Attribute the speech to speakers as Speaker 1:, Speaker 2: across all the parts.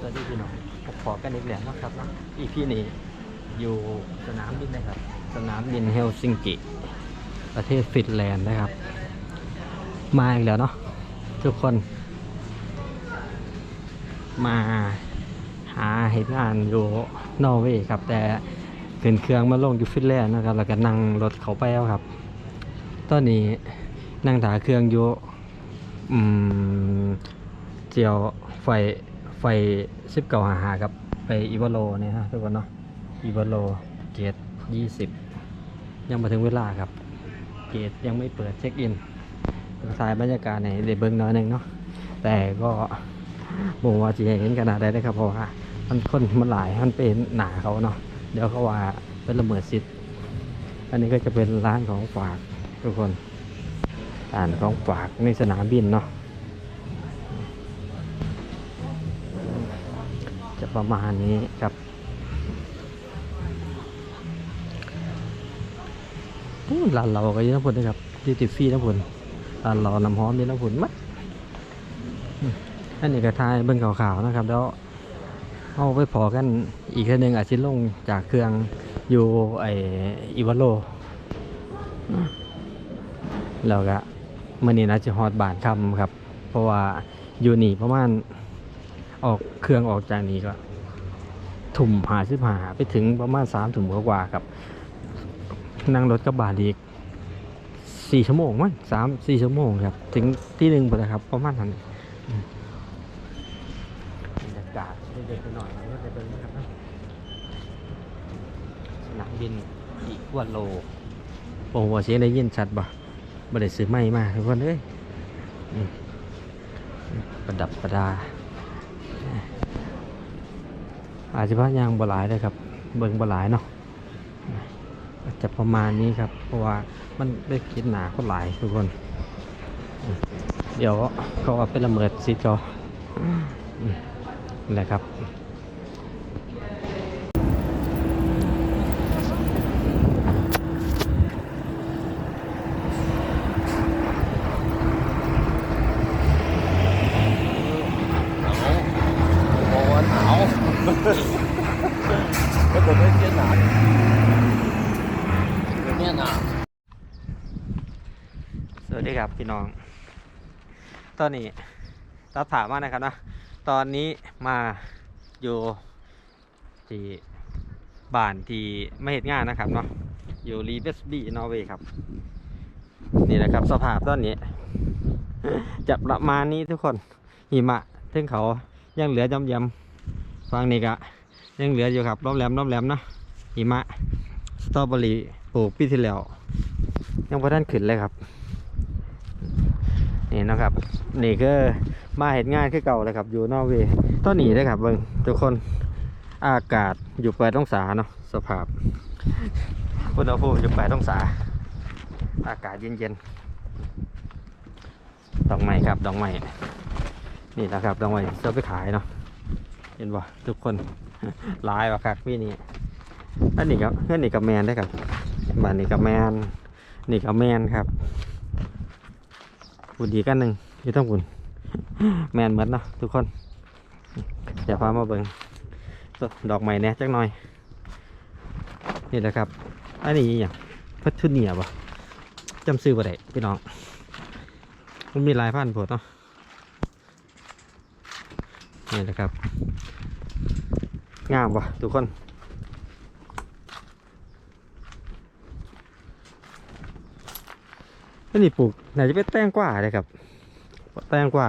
Speaker 1: พี่นี่อยู่สนามบินนะครับ สนามบินเฮลซิงกิ ประเทศฟินแลนด์นะครับ มาอีกแล้วเนาะทุกคน มาหาเหตุงานอยู่นอร์เวย์ครับ แต่ขึ้นเครื่องมาลงอยู่ฟินแลนด์นะครับ แล้วก็นั่งรถเขาไปแล้วครับ ตอนนี้นั่งถาเครื่องอยู่เจียวไฟ ไฟสิบเก้าหาหาครับไปอีวาโลเนี่ยฮะทุกคนเนาะอีวาโลเกตยี่สิบยังมาถึงเวลาครับ เกตยังไม่เปิดเช็คอินสายบรรยากาศในเดเบิงน้อยหนึ่งเนาะแต่ก็บอกว่าจะเห็นขนาดใดนะครับเพราะว่ามันคนมันหลายมันเป็นหนาเขาเนาะเดี๋ยวเขาว่าเป็นละเมิดสิทธิ์อันนี้ก็จะเป็นร้านของฝากทุกคนร้านของฝากในสนามบินเนาะ ประมาณนี้ครับร้านเราก็ยอะนะพุ่นนะครับดิติฟฟี่นะพุ่นร้านเราน้ำหอมนี่นะพุ่นมัดอืมอันนี้ก็ทายเบิ้งขาวๆนะครับ แล้วเอาไปพอกันอีกทีหนึ่งอาจจะลงจากเครื่องอยู่ไออีวาโลแล้วก็มื่อนี้นะจะฮอดบานคำครับ เพราะว่าอยู่นี่ประมาณ ออกเครื่องออกจากนี้ก็ถุ่มหาสิบหาไปถึงประมาณสามถุ่มกว่าๆครับ นั่งรถกระบะอีกสี่ชั่วโมงมั้งสามสี่ชั่วโมงครับ ถึงที่หนึ่งพอแล้วครับ ประมาณนั้นอืมบรรยากาศเด็กๆหน่อยมันก็จะเป็นนะครับนะสนามบินอีกวันโลโอ้โหเสียงได้ยินชัดบ่บ่ได้ซื้อไม่มาทุกคนเอ้ยอืมประดับประดา อาจจะพายางบหลายเลยครับ เบิ่งบหลายเนาะอาจจะประมาณนี้ครับ เพราะว่ามันได้คิดหนาคนหลายทุกคน เดี๋ยวเขาเอาไปละเมิดสิทธิ์เขาอืมนั่นแหละครับ
Speaker 2: โอ้หนาวก็ผมไม่เที่ยหนาวเนี่ยหนาว
Speaker 1: สวัส ดีครับพี่น้อง ตอนนี้รับถามมานะครับนะตอนนี้มาอยู่ที่บ้านที่ไม่เห็นงานนะครับเนาะอยู่รีเบสบีนอร์เวย์ครับ นี่แหละครับ สภาพตอนนี้ จะประมาณนี้ทุกคนหิมะถึงเขายังเหลือยำยำฟังนี่กะยังเหลืออยู่ครับรอบแหลมรอบแหลมเนาะหิมะสตรอเบอรี่ปลูกปีที่แล้วยังพอท่านขึ้นเลยครับ นี่นะครับ นี่ก็มาเห็นงานคือเก่าเลยครับ อยู่นอร์เวตอนหนี้เลยครับเบิ่งทุกคนอากาศอยู่แปดองศาเนาะสภาพอุณหภูมิอยู่แปดองศา อากาศเย็นๆดอกไม้ครับดอกไม้นี่นะครับดอกไม้เสื้อไปขายเนาะเห็นบ่ทุกคนลายว่ะครับพี่นี่อันนี้ครับเพื่อนนี่กับแมนได้ครับบ้านนี่กับแมนนี่กับแมนครับ บุญดีกันหนึ่งอยู่ต้องบุญแมนเหมือนเนาะทุกคนเดี๋ยวพามาเบิ่งดอกไม้แน่จักหน่อย นี่แหละครับ อันนี้อย่างพัทุเนียบ่จำซื้อบ่ได้พี่น้อง มันมีลายพันธุ์โพดเนาะนี่แหละครับ งามบ่ทุกคน อันนี้ปลูกไหนจะเป็นแตงกวาเลยครับ แตงกวา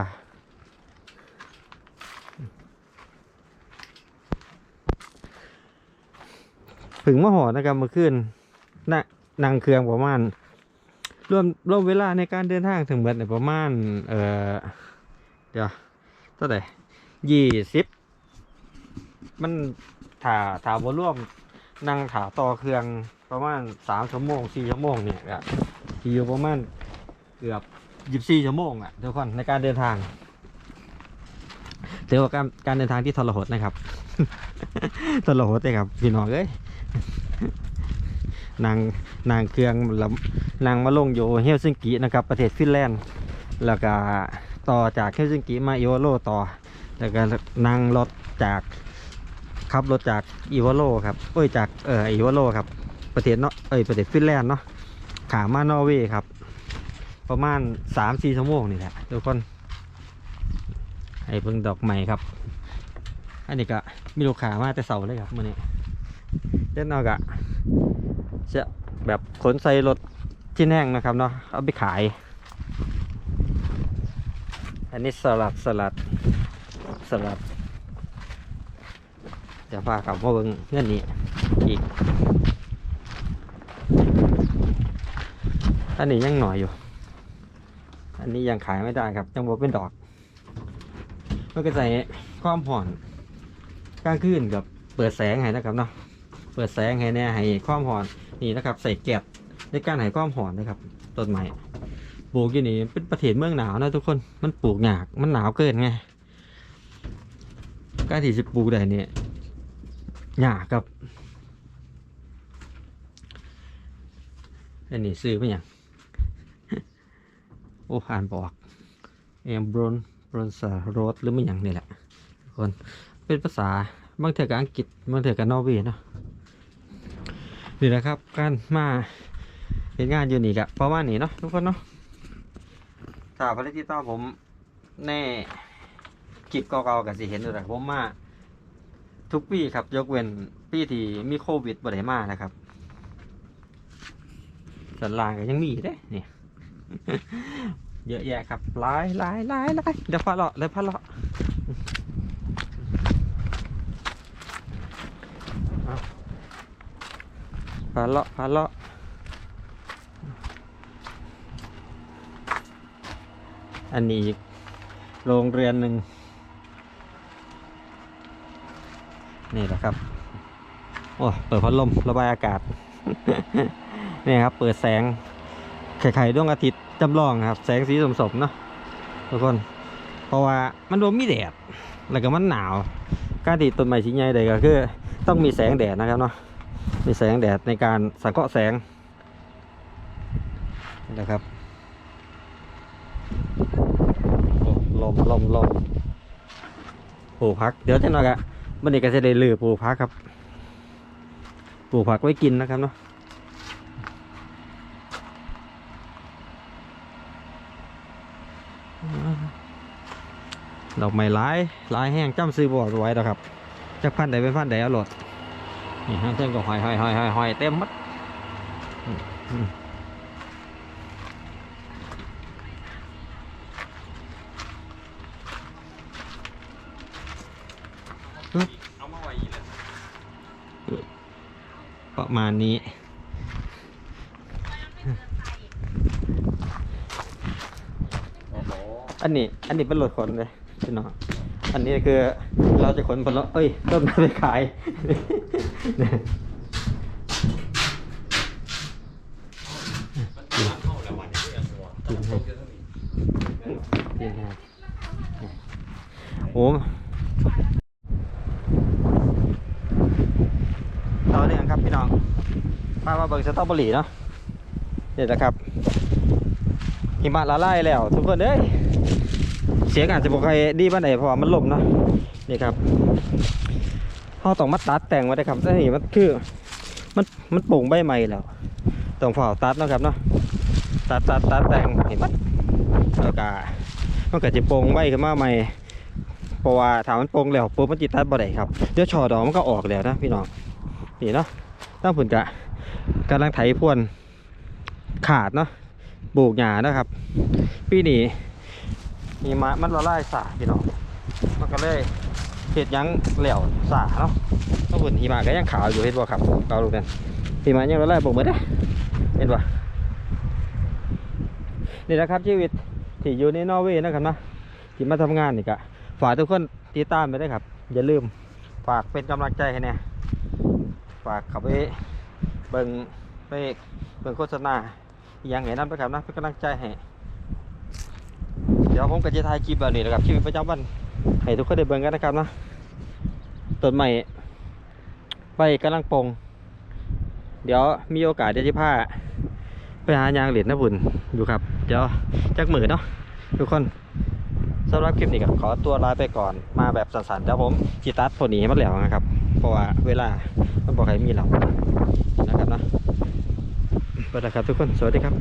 Speaker 1: ผึ่งมะหอนะครับเมื่อคืนนะนางเครืองประมาณรวมรวมเวลาในการเดินทางถึงเบิดเนี่ยประมาณ เอ่อเดี๋ยวเท่าไหร่ยี่สิบมันถ่าถาบร่วมนั่งถ่าต่อเครื่องประมาณสามชั่วโมงสี่ชั่วโมงเนี่ยก็ ที่อยู่ประมาณเกือบยีบสี่ชั่วโมงอะทุกคนในการเดินทางถือว่าการการเดินทางที่ทรหดนะครับ ทรหดเลยครับพี่น้องเอ้ยนางนางเครื่องลำนางมาลงอยู่เฮลซิงกินะครับ ประเทศฟินแลนด์ แล้วก็ต่อจากเฮลซิงกิมาอิโอโลต่อ แล้วก็นั่งรถจากขับรถจากอีวโลครับเอ้ยจากเอออีวโลครับประเทศเนาะเอ้ยประเทศฟินแลนด์เนาะ ขามานอเวครับ ประมาณสามสี่ชั่วโมงนี่แหละทุกคนไอ้เพิ่งดอกใหม่ครับ อันนี้ก็มีลูกค้ามาแต่เสาเลยครับมื่อนี้เจ้านอกะจะแบบขนใส่รถที่แห้งนะครับเนาะเอาไปขาย อันนี้สลัดสลัดสลัดจะพากับมาเบิ่งเงื่อนนี้อีก อันนี้ยังหน่อยอยู่ อันนี้ยังขายไม่ได้ครับ ยังบ่เป็นดอกมันก็ใส่ความผ่อนกลางคืนกับเปิดแสงให้นะครับเนาะ เปิดแสงให้แน่ให้ความผ่อนนี่นะครับ ใส่แกะในการให้ความผ่อนนะครับต้นไม้ปลูกอยู่นี่เป็นประเทศเมืองหนาวนะทุกคน มันปลูกหยากมันหนาวเกินไงการที่จะปลูกได้เนี่ยหยากครับอันนี้ซื้อไปยัง อ้อ่านบอกเอ็มบรอนบรอนซาโรดหรือไม่อย่างนี่แหละทุกคนเป็นภาษาบางเถื่อกับอังกฤษบางเถื่อกับนอร์เวย์เนาะนี่แหละครับการมาเห็นงานอยู่นี่กะประมาณนี้เนาะทุกคนเนาะถ้าภารกิจต่อผมแน่คลิปเก่าๆกับสิเห็นอยู่แต่ผมมาทุกปีครับยกเว้นปีที่มีโควิดบ่ได้มานะครับส่วนลางก็ยังมีอยู่เด้นี่ เยอะแยะครับหลายหลายหลายหลายเดี๋ยวพาเลาะเดี๋ยวพาเลาะพาเลาะพาเลาะอันนี้โรงเรียนหนึ่งนี่แหละครับ โอ้ เปิดพัดลมระบายอากาศ นี่ครับ เปิดแสง ไข่ไข่ดวงอาทิตย์จำลองครับ แสงสีสมๆเนาะทุกคน เพราะว่ามันโดนมีแดด แล้วก็มันหนาว การที่ต้นไม้ชิ้นใหญ่ใดก็คือ ต้องมีแสงแดดนะครับเนาะ มีแสงแดดในการสังเคราะห์แสงนะครับโอ้ลมลมลมปลูกพัก เดี๋ยวจะหน่อยอะบันนี้ก็จะได้ลือปลูกพักครับ ปลูกผักไว้กินนะครับเนาะ ดอกไม้หลายหลายแห้งจำซื้อบอดไว้แล้วครับจะพันใดเป็นพันใดเอาโหลดนี่ฮะเส้นก็หอยหอยหอยหอยหอยเต็มหมัดอืมอืมฮึบ
Speaker 2: เอามาไว้อีกเลย
Speaker 1: ประมาณนี้
Speaker 2: โอ้โห
Speaker 1: อันนี้ อันนี้เป็นรถขนเลย พี่น้องอันนี้คือเราจะขนผลเอ้ยต้นไม้ไปขาย
Speaker 2: มันทางเข้ายังหัวต้องตกอยู่เท่านี้
Speaker 1: นี่นะครับโอ้ต่อเนื่องครับพี่น้องมามาเบิ่งสตรอเบอรี่เนาะเดี๋ยวนะครับหิมะละลายแล้ว ทุกคนเอ้ย เสียงอาจจะบอกใครดีบ้านไหนเพราะว่ามันลมเนาะนี่ครับเขาต้องมาตัดแต่งไว้ได้ครับนี่มันคือมันมันโป่งใบใหม่แล้วต้องฝ่าตัดนะครับเนาะตัดตัดตัดแต่งเห็นไหมแล้วก็มันก็จะโปร่งไว้ขึ้นมาใหม่เพราะว่าถามมันโปร่งแล้วปุ๊บมันจิตัดบ่ได้ครับเดี๋ยวชอดอกมันก็ออกแล้วนะพี่น้องนี่เนาะตั้งผุนกะกำลังไถพรวนขาดเนาะปลูกหญ้านะครับ ปีนี้ มีมามันละลายสาพี่น้องมันก็เลยเห็ดยังเหลวสาเนาะตั้งผุนหิมะก็ยังขาวอยู่เห็นบ่ครับเราดูกันหิมะยังละลายบ่หมดเด้เห็นบ่นี่นะครับชีวิตที่อยู่ในนอร์เวย์นะครับนะที่มาทำงานนี่กะฝากทุกคนติดตามไปได้ครับ อย่าลืมฝากเป็นกำลังใจให้แน่ฝากข้าไปเบิ่งไปเบิ่งโฆษณาอย่างไงนั่นไปครับนะเป็นกำลังใจให้ เดี๋ยวผมก็จะถ่ายคลิปแบบนี้นะครับชีวิตประจำวันให้ทุกคนได้เบิ่งกันนะครับนะต้นใหม่ไปกำลังปงเดี๋ยวมีโอกาสเดี๋ยวจะพาไปหายางเหรียญนะบุญอยู่ครับ เดี๋ยวจักมือเนาะทุกคนสำหรับคลิปนี้ก็ขอตัวลาไปก่อนมาแบบสั้นๆเดี๋ยวผมจิตัดตัวนี้มันแล้วนะครับ เพราะว่าเวลามันบอกให้มีเหล่านะครับนะไปแล้วครับทุกคนสวัสดีครับ